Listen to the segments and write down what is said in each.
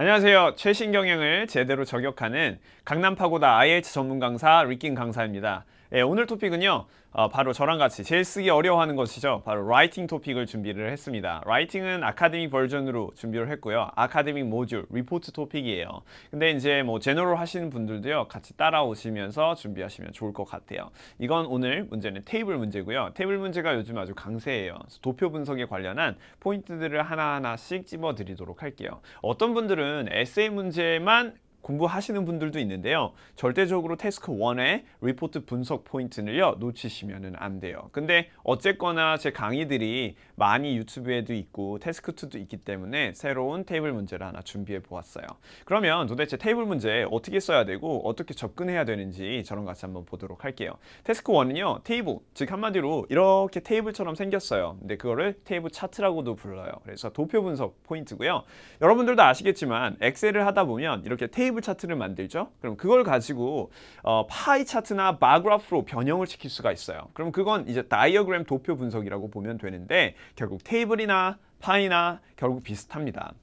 안녕하세요. 최신 경영을 제대로 저격하는 강남 파고다 IH 전문 강사 리킹 강사입니다. 예, 오늘 토픽은요. 어, 바로 저랑 같이 제일 쓰기 어려워하는 것이죠. 바로 라이팅 토픽을 준비를 했습니다. 라이팅은 아카데믹 버전으로 준비를 했고요. 아카데믹 모듈, 리포트 토픽이에요. 근데 이제 뭐 제너럴 하시는 분들도요. 같이 따라오시면서 준비하시면 좋을 것 같아요. 이건 오늘 문제는 테이블 문제고요. 테이블 문제가 요즘 아주 강세예요. 도표 분석에 관련한 포인트들을 하나하나씩 찝어드리도록 할게요. 어떤 분들은 에세이 문제만 공부하시는 분들도 있는데요. 절대적으로 태스크 1의 리포트 분석 포인트를요. 놓치시면 안 돼요. 근데 어쨌거나 제 강의들이 많이 유튜브에도 있고 태스크 2도 있기 때문에 새로운 테이블 문제를 하나 준비해 보았어요. 그러면 도대체 테이블 문제 어떻게 써야 되고 어떻게 접근해야 되는지 저랑 같이 한번 보도록 할게요. 태스크 1은요. 테이블, 즉 한마디로 이렇게 테이블처럼 생겼어요. 근데 그거를 테이블 차트라고도 불러요. 그래서 도표 분석 포인트고요. 여러분들도 아시겠지만 엑셀을 하다 보면 이렇게 테이블 테이블 차트를 만들죠. 그럼 그걸 가지고 어, 파이 차트나 바그래프로 변형을 시킬 수가 있어요. 그럼 그건 이제 다이어그램 도표 분석이라고 보면 되는데 결국 테이블이나 파이나 결국 비슷합니다.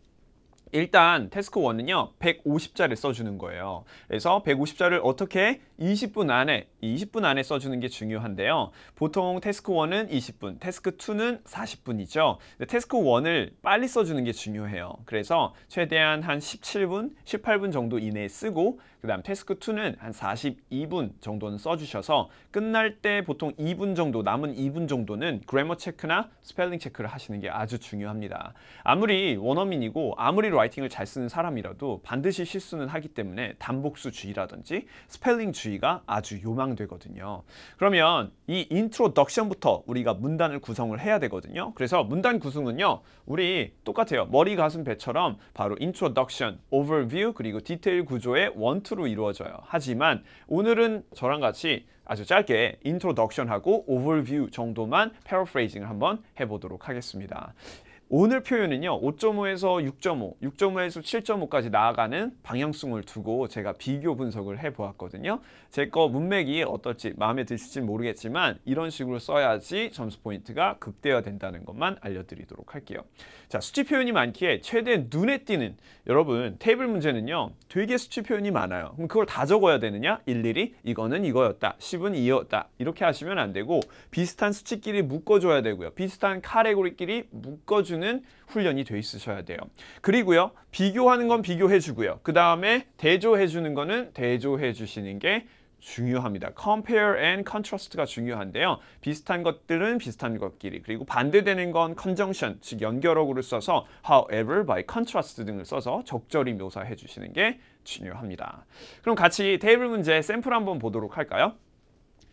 일단 태스크 1은요 150자를 써주는 거예요 그래서 150자를 어떻게 20분 안에 20분 안에 써주는 게 중요한데요. 보통 태스크 1은 20분 태스크 2는 40분이죠. 태스크 1을 빨리 써주는 게 중요해요. 그래서 최대한 한 17분 18분 정도 이내에 쓰고 그 다음 태스크 2는 한 42분 정도는 써주셔서 끝날 때 보통 2분 정도 남은 2분 정도는 그래머 체크나 스펠링 체크를 하시는 게 아주 중요합니다. 아무리 원어민이고 아무리 라이팅을 잘 쓰는 사람이라도 반드시 실수는 하기 때문에 단복수 주의라든지 스펠링 주의가 아주 요망 되거든요. 그러면 이 인트로덕션부터 우리가 문단을 구성을 해야 되거든요. 그래서 문단 구성은요. 우리 똑같아요. 머리, 가슴, 배처럼 바로 인트로덕션, 오버뷰 그리고 디테일 구조의 원투로 이루어져요. 하지만 오늘은 저랑 같이 아주 짧게 인트로덕션하고 오버뷰 정도만 패러프레이징을 한번 해보도록 하겠습니다. 오늘 표현은요 5.5에서 6.5, 6.5에서 7.5까지 나아가는 방향성을 두고 제가 비교 분석을 해 보았거든요. 제 거 문맥이 어떨지 마음에 드실지 모르겠지만 이런 식으로 써야지 점수 포인트가 극대화된다는 것만 알려드리도록 할게요. 자 수치 표현이 많기에 최대 눈에 띄는 여러분 테이블 문제는요 되게 수치 표현이 많아요. 그럼 그걸 다 적어야 되느냐? 일일이? 이거는 이거였다 10은 이었다 이렇게 하시면 안 되고 비슷한 수치끼리 묶어줘야 되고요. 비슷한 카레고리끼리 묶어주는 해주는 훈련이 돼 있으셔야 돼요. 그리고요. 비교하는 건 비교해 주고요. 그 다음에 대조해 주는 거는 대조해 주시는 게 중요합니다. compare and contrast가 중요한데요. 비슷한 것들은 비슷한 것끼리 그리고 반대되는 건 conjunction, 즉 연결어구를 써서 however, by contrast 등을 써서 적절히 묘사해 주시는 게 중요합니다. 그럼 같이 테이블 문제 샘플 한번 보도록 할까요?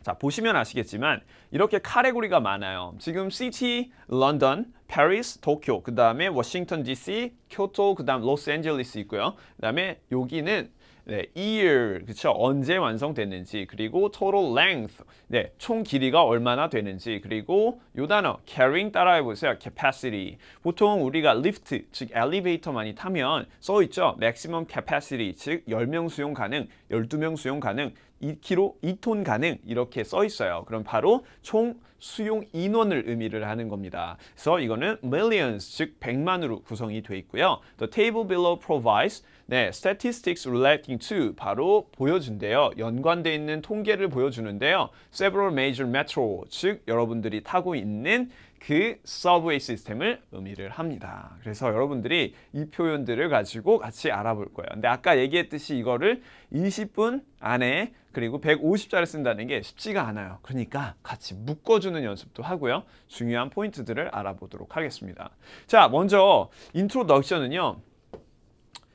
자 보시면 아시겠지만 이렇게 카테고리가 많아요. 지금 시티, 런던, 파리스, 도쿄, 그 다음에 워싱턴 DC, 교토, 그 다음 로스앤젤리스 있고요. 그 다음에 여기는 네, year, 그쵸? 언제 완성됐는지, 그리고 total length, 네, 총 길이가 얼마나 되는지, 그리고 요 단어, carrying 따라해보세요. capacity. 보통 우리가 lift, 즉 엘리베이터 많이 타면 써있죠? maximum capacity, 즉 10명 수용 가능, 12명 수용 가능, 2kg, 2톤 가능 이렇게 써 있어요. 그럼 바로 총 수용 인원을 의미를 하는 겁니다. 그래서 이거는 millions, 즉 100만으로 구성이 돼 있고요. The table below provides 네, statistics relating to 바로 보여준대요. 연관돼 있는 통계를 보여주는데요. several major metro, 즉 여러분들이 타고 있는 그 서브웨이 시스템을 의미를 합니다. 그래서 여러분들이 이 표현들을 가지고 같이 알아볼 거예요. 근데 아까 얘기했듯이 이거를 20분 안에 그리고 150자를 쓴다는 게 쉽지가 않아요. 그러니까 같이 묶어주는 연습도 하고요. 중요한 포인트들을 알아보도록 하겠습니다. 자, 먼저 인트로덕션은요.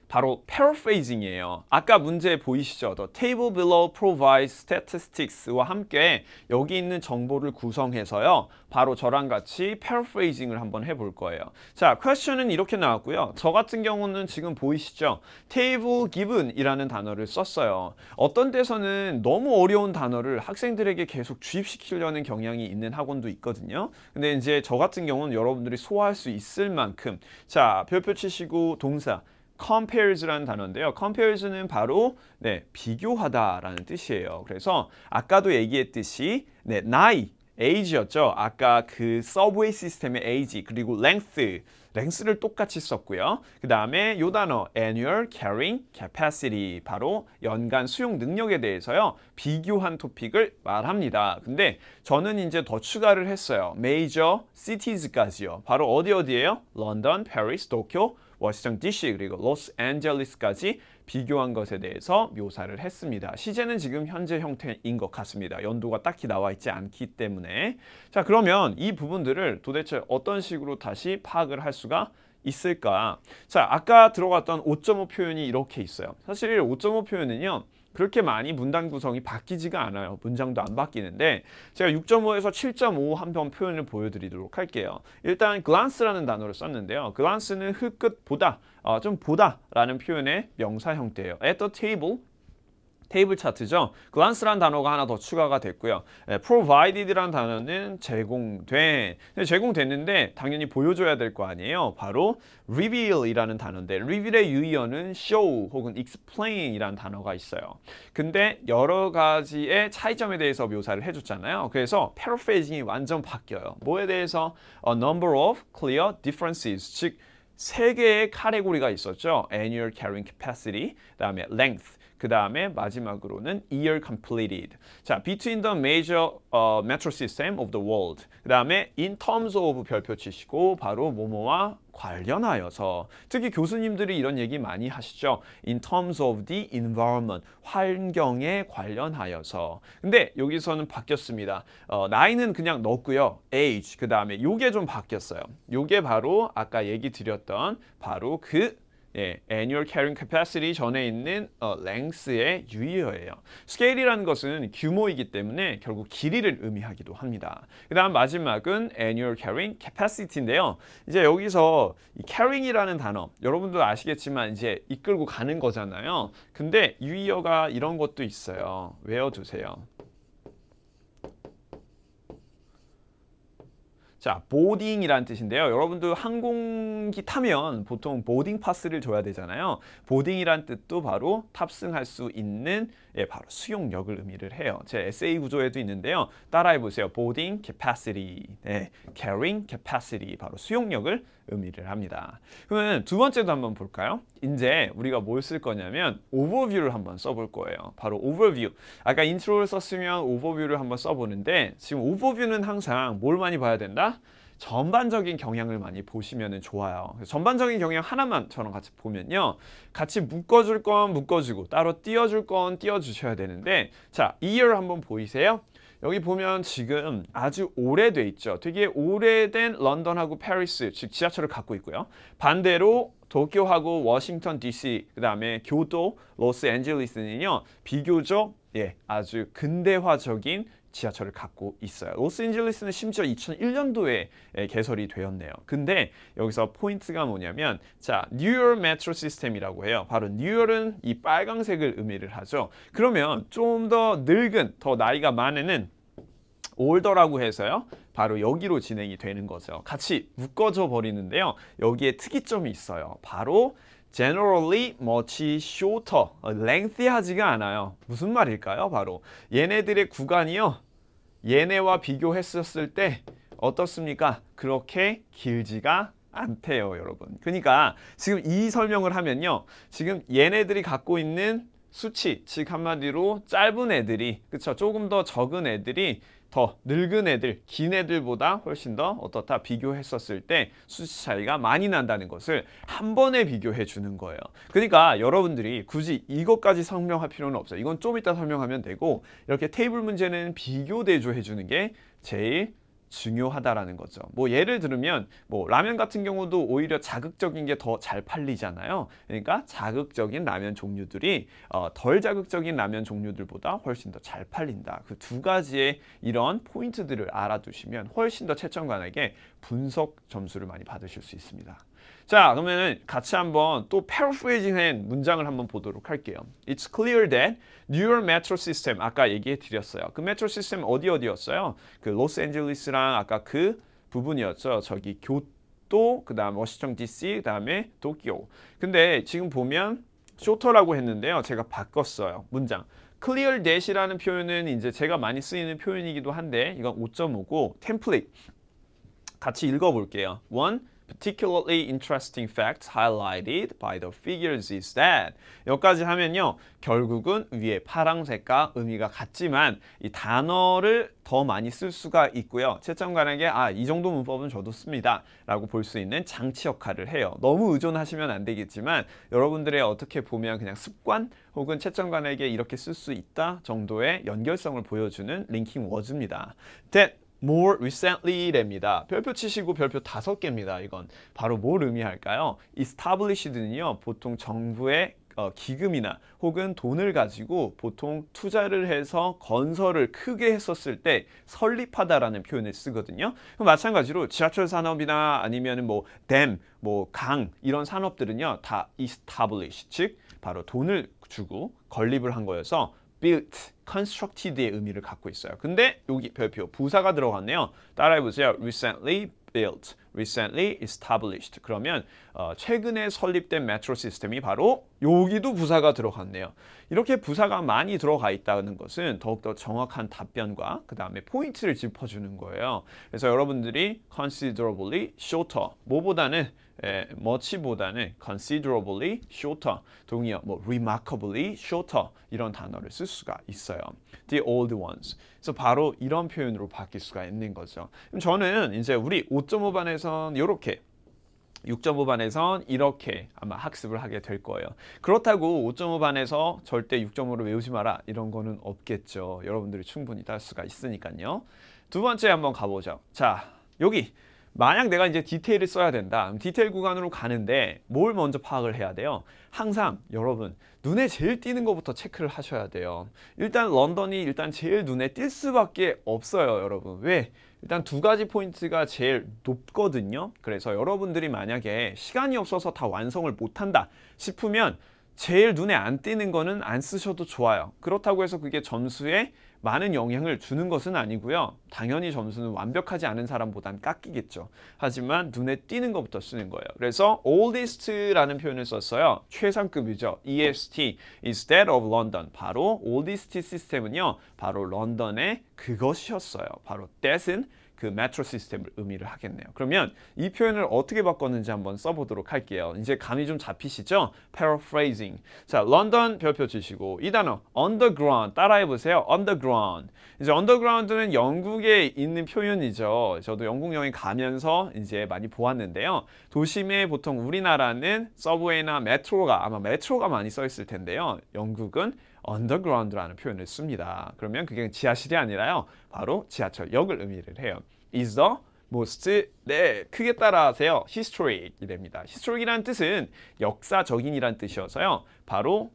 바로 paraphrasing이에요. 아까 문제 보이시죠? The table below provides statistics와 함께 여기 있는 정보를 구성해서요. 바로 저랑 같이 paraphrasing을 한번 해볼 거예요. 자, question은 이렇게 나왔고요. 저 같은 경우는 지금 보이시죠? table given이라는 단어를 썼어요. 어떤 데서는 너무 어려운 단어를 학생들에게 계속 주입시키려는 경향이 있는 학원도 있거든요. 근데 이제 저 같은 경우는 여러분들이 소화할 수 있을 만큼 자, 별표 치시고 동사 compares라는 단어인데요. compares는 바로 네, 비교하다라는 뜻이에요. 그래서 아까도 얘기했듯이 네, 나이 age였죠. 아까 그 서브웨이 시스템의 age 그리고 length 랭스를 똑같이 썼고요. 그 다음에 요 단어 annual carrying capacity 바로 연간 수용 능력에 대해서요. 비교한 토픽을 말합니다. 근데 저는 이제 더 추가를 했어요. major cities까지요. 바로 어디 어디예요? 런던, 파리스, 도쿄, 워싱턴 DC 그리고 로스앤젤레스까지 비교한 것에 대해서 묘사를 했습니다. 시제는 지금 현재 형태인 것 같습니다. 연도가 딱히 나와 있지 않기 때문에 자 그러면 이 부분들을 도대체 어떤 식으로 다시 파악을 할 수가 있을까? 자 아까 들어갔던 5.5 표현이 이렇게 있어요. 사실 5.5 표현은요. 그렇게 많이 문단 구성이 바뀌지가 않아요. 문장도 안 바뀌는데 제가 6.5에서 7.5 한번 표현을 보여드리도록 할게요. 일단 glance라는 단어를 썼는데요. glance는 흙끝 보다, 어, 좀 보다라는 표현의 명사 형태예요. at the table 테이블 차트죠. glance란 단어가 하나 더 추가가 됐고요. 네, provided라는 단어는 제공된. 제공됐는데 당연히 보여줘야 될 거 아니에요. 바로 reveal이라는 단어인데 reveal의 유의어는 show 혹은 explain이라는 단어가 있어요. 근데 여러 가지의 차이점에 대해서 묘사를 해줬잖아요. 그래서 paraphrasing이 완전 바뀌어요. 뭐에 대해서 a number of clear differences 즉 세 개의 카테고리가 있었죠. annual carrying capacity, 그다음에 length, 그 다음에 마지막으로는 year completed. 자, between the major uh, metro system of the world. 그 다음에 in terms of 별표 치시고 바로 뭐뭐와 관련하여서 특히 교수님들이 이런 얘기 많이 하시죠. In terms of the environment, 환경에 관련하여서. 근데 여기서는 바뀌었습니다. 어, 나이는 그냥 넣었고요. age, 그 다음에 요게 좀 바뀌었어요. 요게 바로 아까 얘기 드렸던 바로 그 예, annual carrying capacity 전에 있는 어, length의 유의어예요. scale이라는 것은 규모이기 때문에 결국 길이를 의미하기도 합니다. 그 다음 마지막은 annual carrying capacity인데요. 이제 여기서 이 carrying이라는 단어 여러분도 아시겠지만 이제 이끌고 가는 거잖아요. 근데 유의어가 이런 것도 있어요. 외워두세요. 자, 보딩이라는 뜻인데요. 여러분도 항공기 타면 보통 보딩 파스를 줘야 되잖아요. 보딩이란 뜻도 바로 탑승할 수 있는 예, 바로 수용력을 의미를 해요. 제 에세이 구조에도 있는데요. 따라해 보세요. boarding capacity, 네, carrying capacity, 바로 수용력을 의미를 합니다. 그러면 두 번째도 한번 볼까요? 이제 우리가 뭘 쓸 거냐면 overview를 한번 써볼 거예요. 바로 overview. 아까 인트로를 썼으면 overview를 한번 써보는데 지금 overview는 항상 뭘 많이 봐야 된다? 전반적인 경향을 많이 보시면 좋아요. 전반적인 경향 하나만 저랑 같이 보면요. 같이 묶어줄 건 묶어주고 따로 띄워줄 건 띄워주셔야 되는데 자, year 한번 보이세요? 여기 보면 지금 아주 오래돼 있죠. 되게 오래된 런던하고 파리스, 즉 지하철을 갖고 있고요. 반대로 도쿄하고 워싱턴 DC, 그 다음에 교도, 로스앤젤레스는요. 비교적 예, 아주 근대화적인 지하철을 갖고 있어요. 로스앤젤레스는 심지어 2001년도에 개설이 되었네요. 근데 여기서 포인트가 뭐냐면 자, 뉴욕 메트로 시스템이라고 해요. 바로 뉴욕은 이 빨강색을 의미를 하죠. 그러면 좀 더 늙은, 더 나이가 많은 올더라고 해서요. 바로 여기로 진행이 되는 거죠. 같이 묶어져 버리는데요. 여기에 특이점이 있어요. 바로 generally much shorter, lengthy하지가 않아요. 무슨 말일까요? 바로 얘네들의 구간이요. 얘네와 비교했었을 때 어떻습니까? 그렇게 길지가 않대요, 여러분. 그러니까 지금 이 설명을 하면요. 지금 얘네들이 갖고 있는 수치, 즉 한마디로 짧은 애들이, 그쵸? 조금 더 적은 애들이 더 늙은 애들, 긴 애들보다 훨씬 더 어떻다 비교했었을 때 수치 차이가 많이 난다는 것을 한 번에 비교해 주는 거예요. 그러니까 여러분들이 굳이 이것까지 설명할 필요는 없어요. 이건 좀 이따 설명하면 되고 이렇게 테이블 문제는 비교 대조해 주는 게 제일 중요하다라는 거죠. 뭐 예를 들면 뭐 라면 같은 경우도 오히려 자극적인 게 더 잘 팔리잖아요. 그러니까 자극적인 라면 종류들이 어, 덜 자극적인 라면 종류들보다 훨씬 더 잘 팔린다. 그 두 가지의 이런 포인트들을 알아두시면 훨씬 더 채점관에게 분석 점수를 많이 받으실 수 있습니다. 자, 그러면 같이 한번 또 paraphrasing한 문장을 한번 보도록 할게요. It's clear that New Metro System 아까 얘기해 드렸어요. 그 메트로 시스템 어디 어디였어요? 그 로스앤젤레스랑 아까 그 부분이었죠. 저기 교토, 그다음 워싱턴 DC, 그다음에 도쿄. 근데 지금 보면 쇼터라고 했는데요. 제가 바꿨어요. 문장. clear that이라는 표현은 이제 제가 많이 쓰이는 표현이기도 한데 이건 5.5고 템플릿 같이 읽어볼게요. One particularly interesting fact highlighted by the figures is that 여기까지 하면요. 결국은 위에 파랑색과 의미가 같지만 이 단어를 더 많이 쓸 수가 있고요. 채점관에게 아 이 정도 문법은 저도 씁니다. 라고 볼 수 있는 장치 역할을 해요. 너무 의존하시면 안 되겠지만 여러분들의 어떻게 보면 그냥 습관 혹은 채점관에게 이렇게 쓸 수 있다 정도의 연결성을 보여주는 링킹 워즈입니다. That more recently랍니다. 별표 치시고 별표 다섯 개입니다. 이건 바로 뭘 의미할까요? established는요 보통 정부의 어, 기금이나 혹은 돈을 가지고 보통 투자를 해서 건설을 크게 했었을 때 설립하다라는 표현을 쓰거든요. 그럼 마찬가지로 지하철 산업이나 아니면 뭐 댐, 뭐 강 이런 산업들은요 다 establish 즉 바로 돈을 주고 건립을 한 거여서 built, constructed의 의미를 갖고 있어요. 근데 여기 별표 부사가 들어갔네요. 따라해 보세요. recently built, recently established. 그러면 어, 최근에 설립된 메트로 시스템이 바로 여기도 부사가 들어갔네요. 이렇게 부사가 많이 들어가 있다는 것은 더욱더 정확한 답변과 그 다음에 포인트를 짚어주는 거예요. 그래서 여러분들이 considerably shorter, 뭐보다는 에, much보다는 considerably shorter, 동의어 뭐 remarkably shorter 이런 단어를 쓸 수가 있어요. The old ones. 그래서 바로 이런 표현으로 바뀔 수가 있는 거죠. 그럼 저는 이제 우리 5.5반에선 이렇게 6.5반에선 이렇게 아마 학습을 하게 될 거예요. 그렇다고 5.5반에서 절대 6.5를 외우지 마라 이런 거는 없겠죠. 여러분들이 충분히 딸 수가 있으니까요. 두 번째 한번 가보죠. 자, 여기 만약 내가 이제 디테일을 써야 된다. 디테일 구간으로 가는데 뭘 먼저 파악을 해야 돼요? 항상 여러분 눈에 제일 띄는 것부터 체크를 하셔야 돼요. 일단 런던이 일단 제일 눈에 띌 수밖에 없어요, 여러분. 왜? 일단 두 가지 포인트가 제일 높거든요. 그래서 여러분들이 만약에 시간이 없어서 다 완성을 못한다 싶으면 제일 눈에 안 띄는 거는 안 쓰셔도 좋아요. 그렇다고 해서 그게 점수에 많은 영향을 주는 것은 아니고요. 당연히 점수는 완벽하지 않은 사람보단 깎이겠죠. 하지만 눈에 띄는 것부터 쓰는 거예요. 그래서 oldest라는 표현을 썼어요. 최상급이죠. EST, instead of London. 바로 oldest 시스템은요. 바로 런던의 그것이었어요. 바로 that은 그 메트로 시스템을 의미를 하겠네요. 그러면 이 표현을 어떻게 바꿨는지 한번 써보도록 할게요. 이제 감이 좀 잡히시죠? paraphrasing. 자, 런던 별표 주시고 이 단어 underground 따라해 보세요. underground. 이제 underground는 영국에 있는 표현이죠. 저도 영국 여행 가면서 이제 많이 보았는데요. 도심에 보통 우리나라는 서브웨이나 메트로가 아마 메트로가 많이 써 있을 텐데요. 영국은 underground라는 표현을 씁니다. 그러면 그게 지하실이 아니라요. 바로 지하철역을 의미를 해요. is the most 네 크게 따라하세요. historic 이랍니다. historic이라는 뜻은 역사적인이란 뜻이어서요. 바로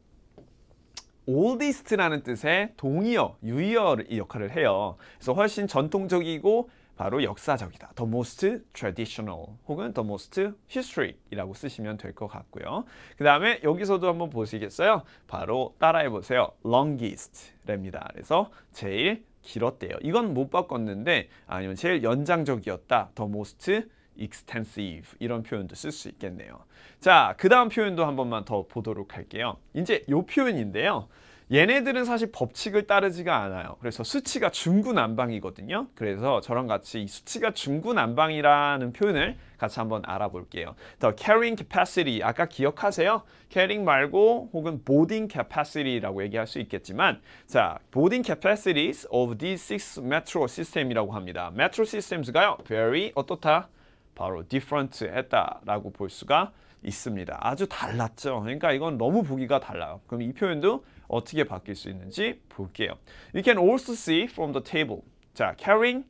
oldest라는 뜻의 동의어, 유의어 역할을 해요. 그래서 훨씬 전통적이고 바로 역사적이다. The most traditional 혹은 the most historic이라고 쓰시면 될 것 같고요. 그 다음에 여기서도 한번 보시겠어요? 바로 따라해 보세요. longest랍니다. 그래서 제일 길었대요. 이건 못 바꿨는데 아니면 제일 연장적이었다. The most extensive 이런 표현도 쓸 수 있겠네요. 자, 그 다음 표현도 한 번만 더 보도록 할게요. 이제 이 표현인데요. 얘네들은 사실 법칙을 따르지가 않아요. 그래서 수치가 중구난방이거든요. 그래서 저랑 같이 이 수치가 중구난방이라는 표현을 같이 한번 알아볼게요. The carrying capacity 아까 기억하세요? carrying 말고 혹은 boarding capacity라고 얘기할 수 있겠지만 자, boarding capacities of these six metro system이라고 합니다. metro systems가요. very 어떻다? 바로 different 했다라고 볼 수가 있습니다. 아주 달랐죠. 그러니까 이건 너무 보기가 달라요. 그럼 이 표현도 어떻게 바뀔 수 있는지 볼게요. You can also see from the table. 자, carrying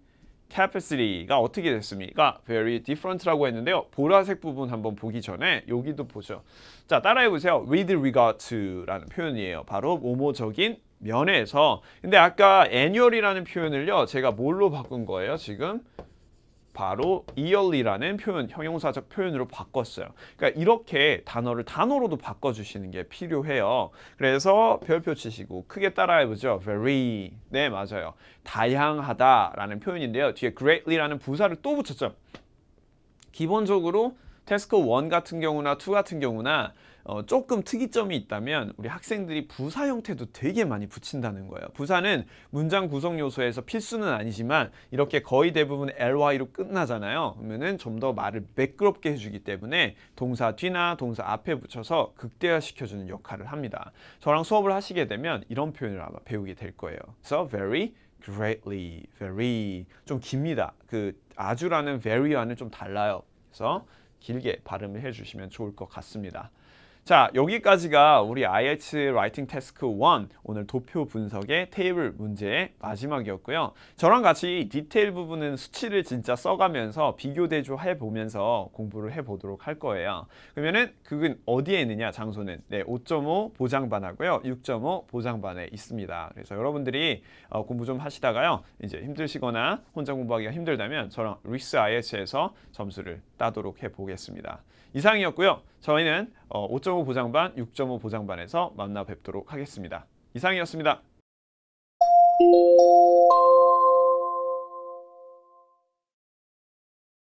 capacity가 어떻게 됐습니까? very different라고 했는데요. 보라색 부분 한번 보기 전에 여기도 보죠. 자, 따라해 보세요. with regard to라는 표현이에요. 바로 모모적인 면에서. 근데 아까 annual이라는 표현을요. 제가 뭘로 바꾼 거예요, 지금? 바로 yearly라는 표현, 형용사적 표현으로 바꿨어요. 그러니까 이렇게 단어를 단어로도 바꿔주시는 게 필요해요. 그래서 별표 치시고 크게 따라해보죠. very. 네, 맞아요. 다양하다라는 표현인데요. 뒤에 greatly라는 부사를 또 붙였죠. 기본적으로 태스크 1 같은 경우나 2 같은 경우나 어, 조금 특이점이 있다면 우리 학생들이 부사 형태도 되게 많이 붙인다는 거예요. 부사는 문장 구성 요소에서 필수는 아니지만 이렇게 거의 대부분 ly로 끝나잖아요. 그러면은 좀 더 말을 매끄럽게 해주기 때문에 동사 뒤나 동사 앞에 붙여서 극대화시켜주는 역할을 합니다. 저랑 수업을 하시게 되면 이런 표현을 아마 배우게 될 거예요. So very greatly, very 좀 깁니다. 그 아주라는 very와는 좀 달라요. 그래서 길게 발음을 해주시면 좋을 것 같습니다. 자, 여기까지가 우리 IELTS 라이팅 태스크 1 오늘 도표 분석의 테이블 문제의 마지막이었고요. 저랑 같이 디테일 부분은 수치를 진짜 써가면서 비교 대조해 보면서 공부를 해 보도록 할 거예요. 그러면은 그건 어디에 있느냐 장소는 네, 5.5 보장반하고요. 6.5 보장반에 있습니다. 그래서 여러분들이 어, 공부 좀 하시다가요. 이제 힘드시거나 혼자 공부하기가 힘들다면 저랑 리스 IELTS에서 점수를 따도록 해 보겠습니다. 이상이었고요. 저희는 5.5 보장반, 6.5 보장반에서 만나 뵙도록 하겠습니다. 이상이었습니다.